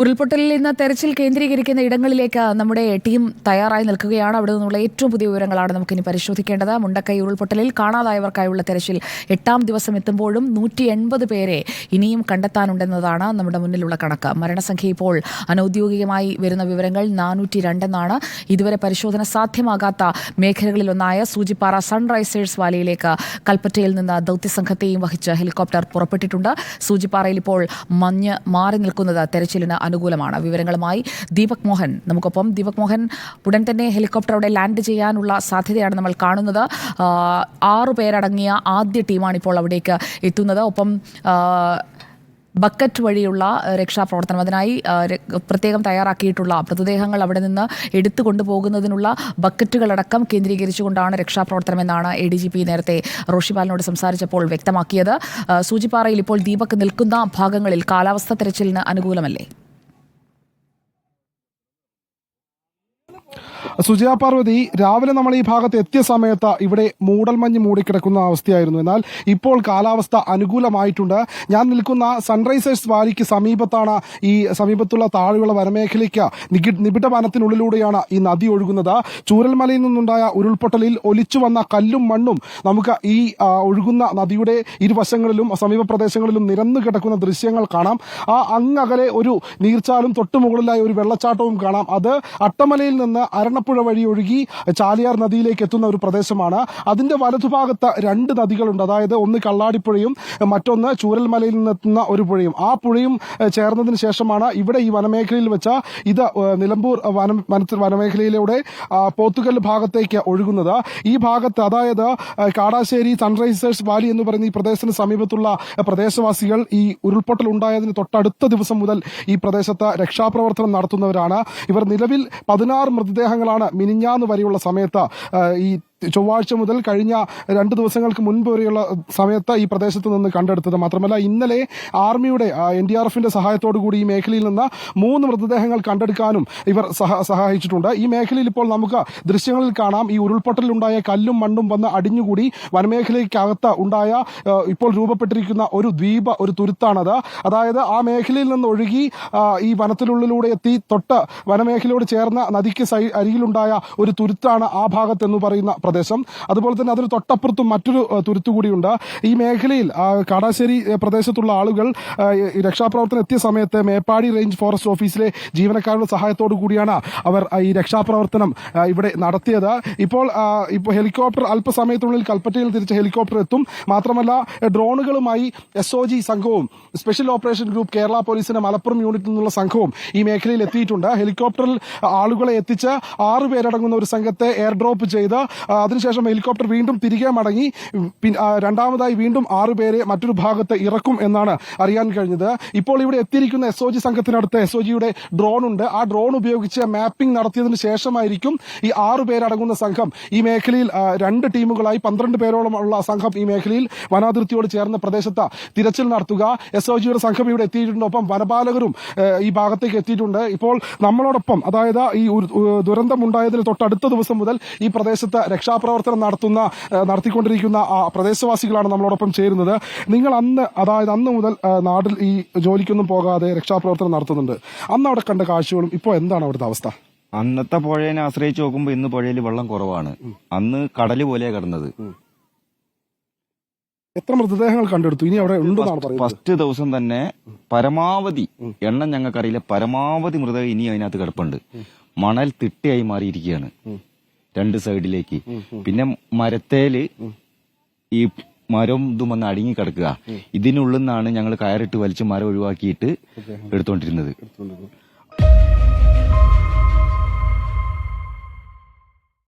ഉരുൾപൊട്ടലിൽ നിന്ന് തെരച്ചിൽ കേന്ദ്രീകരിക്കുന്ന ഇടങ്ങളിലേക്ക് നമ്മുടെ ടീം തയ്യാറായി നിൽക്കുകയാണ്. അവിടെ നിന്നുള്ള ഏറ്റവും പുതിയ വിവരങ്ങളാണ് നമുക്കിനി പരിശോധിക്കേണ്ടത്. മുണ്ടക്കൈ ഉരുൾപൊട്ടലിൽ കാണാതായവർക്കായുള്ള തെരച്ചിൽ എട്ടാം ദിവസം എത്തുമ്പോഴും നൂറ്റി എൺപത് പേരെ ഇനിയും കണ്ടെത്താനുണ്ടെന്നതാണ് നമ്മുടെ മുന്നിലുള്ള കണക്ക്. മരണസംഖ്യ ഇപ്പോൾ അനൌദ്യോഗികമായി വരുന്ന വിവരങ്ങൾ നാനൂറ്റി രണ്ടെന്നാണ് ഇതുവരെ പരിശോധന സാധ്യമാകാത്ത മേഖലകളിലൊന്നായ സൂചിപ്പാറ സൺറൈസേഴ്സ് വാലിയിലേക്ക് കൽപ്പറ്റയിൽ നിന്ന് ദൌത്യസംഘത്തെയും വഹിച്ച് ഹെലികോപ്റ്റർ പുറപ്പെട്ടിട്ടുണ്ട്. സൂചിപ്പാറയിൽ ഇപ്പോൾ മഞ്ഞ് മാറി നിൽക്കുന്നത് തെരച്ചിലിന് അനുകൂലമാണ്. വിവരങ്ങളുമായി ദീപക് മോഹൻ. നമുക്കൊപ്പം ദീപക് മോഹൻ ഉടൻ തന്നെ ഹെലികോപ്റ്റർ അവിടെ ലാൻഡ് ചെയ്യാനുള്ള സാധ്യതയാണ് നമ്മൾ കാണുന്നത്. ആറു പേരടങ്ങിയ ആദ്യ ടീമാണ് ഇപ്പോൾ അവിടേക്ക് എത്തുന്നത്. ഒപ്പം ബക്കറ്റ് വഴിയുള്ള രക്ഷാപ്രവർത്തനം അതിനായി പ്രത്യേകം തയ്യാറാക്കിയിട്ടുള്ള മൃതദേഹങ്ങൾ അവിടെ നിന്ന് എടുത്തു കൊണ്ടുപോകുന്നതിനുള്ള ബക്കറ്റുകളടക്കം കേന്ദ്രീകരിച്ചുകൊണ്ടാണ് രക്ഷാപ്രവർത്തനം എന്നാണ് എ ഡി ജി പി നേരത്തെ റോഷിപാലിനോട് സംസാരിച്ചപ്പോൾ വ്യക്തമാക്കിയത്. സൂചിപ്പാറയിൽ ഇപ്പോൾ ദീപക് നിൽക്കുന്ന ഭാഗങ്ങളിൽ കാലാവസ്ഥ തെരച്ചിലിന് അനുകൂലമല്ലേ? സുജയ പാർവതി രാവിലെ നമ്മൾ ഈ ഭാഗത്ത് എത്തിയ സമയത്ത് ഇവിടെ മൂടൽമഞ്ഞ് മൂടിക്കിടക്കുന്ന അവസ്ഥയായിരുന്നു. എന്നാൽ ഇപ്പോൾ കാലാവസ്ഥ അനുകൂലമായിട്ടുണ്ട്. ഞാൻ നിൽക്കുന്ന സൺറൈസേഴ്സ് വാലിക്ക് സമീപത്താണ് ഈ സമീപത്തുള്ള താഴെയുള്ള വനമേഖലയ്ക്ക് നിബിഡ വനത്തിനുള്ളിലൂടെയാണ് ഈ നദി ഒഴുകുന്നത്. ചൂരൽമലയിൽ നിന്നുണ്ടായ ഉരുൾപൊട്ടലിൽ ഒലിച്ചു വന്ന കല്ലും മണ്ണും നമുക്ക് ഈ ഒഴുകുന്ന നദിയുടെ ഇരുവശങ്ങളിലും സമീപ പ്രദേശങ്ങളിലും നിരന്നു കിടക്കുന്ന ദൃശ്യങ്ങൾ കാണാം. ആ അങ്ങകലെ ഒരു നീർച്ചാലും തൊട്ടുമുകളിലായി ഒരു വെള്ളച്ചാട്ടവും കാണാം. അത് അട്ടമലയിൽ നിന്ന് അരണപ്പുഴ വഴി ഒഴുകി ചാലിയാർ നദിയിലേക്ക് എത്തുന്ന ഒരു പ്രദേശമാണ്. അതിന്റെ വലതുഭാഗത്ത് രണ്ട് നദികളുണ്ട്. അതായത് ഒന്ന് കള്ളാടിപ്പുഴയും മറ്റൊന്ന് ചൂരൽമലയിൽ നിന്നെത്തുന്ന ഒരു പുഴയും. ആ പുഴയും ചേർന്നതിന് ശേഷമാണ് ഇവിടെ ഈ വനമേഖലയിൽ വെച്ച ഇത് നിലമ്പൂർ വനം വനത്തിൽ വനമേഖലയിലൂടെ പോത്തുകല്ല് ഭാഗത്തേക്ക് ഒഴുകുന്നത്. ഈ ഭാഗത്ത് അതായത് കാടാശ്ശേരി സൺറൈസേഴ്സ് വാലി എന്ന് പറയുന്ന ഈ പ്രദേശത്തിന് സമീപത്തുള്ള പ്രദേശവാസികൾ ഈ ഉരുൾപൊട്ടൽ ഉണ്ടായതിന് തൊട്ടടുത്ത ദിവസം മുതൽ ഈ പ്രദേശത്ത് രക്ഷാപ്രവർത്തനം നടത്തുന്നവരാണ്. ഇവർ നിലവിൽ പതിനാറ് മൃതദേഹങ്ങളാണ് മിനിഞ്ഞാന്ന് വരെയുള്ള സമയത്ത് ഈ ചൊവ്വാഴ്ച മുതൽ കഴിഞ്ഞ രണ്ട് ദിവസങ്ങൾക്ക് മുൻപ് വരെയുള്ള സമയത്ത് ഈ പ്രദേശത്ത് നിന്ന് കണ്ടെടുത്തത് മാത്രമല്ല ഇന്നലെ ആർമിയുടെ എൻ ഡി ആർ എഫിന്റെ സഹായത്തോടു കൂടി ഈ മേഖലയിൽ നിന്ന് മൂന്ന് മൃതദേഹങ്ങൾ കണ്ടെടുക്കാനും ഇവർ സഹ- സഹായിച്ചിട്ടുണ്ട്. ഈ മേഖലയിൽ ഇപ്പോൾ നമുക്ക് ദൃശ്യങ്ങളിൽ കാണാം ഈ ഉരുൾപൊട്ടലുണ്ടായ കല്ലും മണ്ണും വന്ന് അടിഞ്ഞുകൂടി വനമേഖലയ്ക്കകത്ത് ഉണ്ടായ ഇപ്പോൾ രൂപപ്പെട്ടിരിക്കുന്ന ഒരു ദ്വീപ് ഒരു തുരുത്താണത്. അതായത് ആ മേഖലയിൽ നിന്ന് ഒഴുകി ഈ വനത്തിനുള്ളിലൂടെ എത്തി തൊട്ട് വനമേഖലയോട് ചേർന്ന നദിക്ക് സൈ അരികിലുണ്ടായ ഒരു തുരുത്താണ് ആ ഭാഗത്ത് എന്ന് പറയുന്ന പ്രദേശം. അതുപോലെ തന്നെ അതിന് തൊട്ടപ്പുറത്തും മറ്റൊരു തുരുത്തുകൂടിയുണ്ട് തുരുത്ത് കൂടിയുണ്ട്. ഈ മേഖലയിൽ കാടാശ്ശേരി പ്രദേശത്തുള്ള ആളുകൾ രക്ഷാപ്രവർത്തനം എത്തിയ സമയത്ത് മേപ്പാടി റേഞ്ച് ഫോറസ്റ്റ് ഓഫീസിലെ ജീവനക്കാരുടെ സഹായത്തോടു കൂടിയാണ് അവർ ഈ രക്ഷാപ്രവർത്തനം ഇവിടെ നടത്തിയത്. ഇപ്പോൾ ഇപ്പോൾ ഹെലികോപ്റ്റർ അല്പസമയത്തിനുള്ളിൽ കൽപ്പറ്റയിൽ തിരിച്ച ഹെലികോപ്റ്റർ എത്തും. മാത്രമല്ല ഡ്രോണുകളുമായി എസ് ഒ ജി സംഘവും സ്പെഷ്യൽ ഓപ്പറേഷൻ ഗ്രൂപ്പ് കേരള പോലീസിന്റെ മലപ്പുറം യൂണിറ്റിൽ നിന്നുള്ള സംഘവും ഈ മേഖലയിൽ എത്തിയിട്ടുണ്ട്. ഹെലികോപ്റ്ററിൽ ആളുകളെ എത്തിച്ച് ആറുപേരടങ്ങുന്ന ഒരു സംഘത്തെ എയർ ഡ്രോപ്പ് ചെയ്ത് അതിനുശേഷം ഹെലികോപ്റ്റർ വീണ്ടും തിരികെ മടങ്ങി രണ്ടാമതായി വീണ്ടും ആറ് പേരെ മറ്റൊരു ഭാഗത്ത് ഇറക്കും എന്നാണ് അറിയാൻ കഴിഞ്ഞത്. ഇപ്പോൾ ഇവിടെ എത്തിയിരിക്കുന്ന എസ് ഒ ജി സംഘത്തിനടുത്ത് എസ് ഒ ജിയുടെ ഡ്രോൺ ഉണ്ട്. ആ ഡ്രോൺ ഉപയോഗിച്ച് മാപ്പിംഗ് നടത്തിയതിനു ശേഷമായിരിക്കും ഈ ആറു പേരടങ്ങുന്ന സംഘം. ഈ മേഖലയിൽ രണ്ട് ടീമുകളായി പന്ത്രണ്ട് പേരോളം ഉള്ള സംഘം ഈ മേഖലയിൽ വനാതിർത്തിയോട് ചേർന്ന പ്രദേശത്ത് തിരച്ചിൽ നടത്തുക. എസ് ഒ ജിയുടെ സംഘം ഇവിടെ എത്തിയിട്ടുണ്ട്. ഒപ്പം വനപാലകരും ഈ ഭാഗത്തേക്ക് എത്തിയിട്ടുണ്ട്. ഇപ്പോൾ നമ്മളോടൊപ്പം അതായത് ഈ ദുരന്തമുണ്ടായതിന് തൊട്ടടുത്ത ദിവസം മുതൽ ഈ പ്രദേശത്ത് രക്ഷാപ്രവർത്തനം നടത്തുന്ന നടത്തിക്കൊണ്ടിരിക്കുന്ന ആ പ്രദേശവാസികളാണ് നമ്മളോടൊപ്പം ചേരുന്നത്. നിങ്ങൾ അന്ന് അതായത് അന്ന് മുതൽ നാട്ടിൽ ഈ ജോലിക്കൊന്നും പോകാതെ രക്ഷാപ്രവർത്തനം നടത്തുന്നുണ്ട്. അന്ന് അവിടെ കണ്ട കാഴ്ചകളും ഇപ്പോൾ എന്താണ് അവിടുത്തെ അവസ്ഥ? അന്നത്തെ പുഴയെ ആശ്രയിച്ച് നോക്കുമ്പോൾ ഇന്ന് പുഴയിൽ വെള്ളം കുറവാണ്. അന്ന് കടൽ പോലെ കിടന്നത്. എത്ര മൃതദേഹങ്ങൾ കണ്ടെടുത്തു? ഇനി അവിടെ ഉണ്ടെന്നാണ് ഫസ്റ്റ് ദിവസം തന്നെ പരമാവധി എണ്ണം ഞങ്ങൾക്കറിയില്ല. പരമാവധി മൃതദേഹം ഇനി അതിനകത്ത് കിടപ്പുണ്ട്. മണൽ തിട്ടയായി മാറിയിരിക്കുകയാണ്. രണ്ട് സൈഡിലേക്ക്. പിന്നെ മരത്തേൽ ഈ മരം ഇതും വന്ന് അടുങ്ങി കിടക്കുക. ഇതിനുള്ളിൽ നിന്നാണ് ഞങ്ങൾ കയറിട്ട് വലിച്ച് മരം ഒഴിവാക്കിയിട്ട് എടുത്തോണ്ടിരുന്നത്.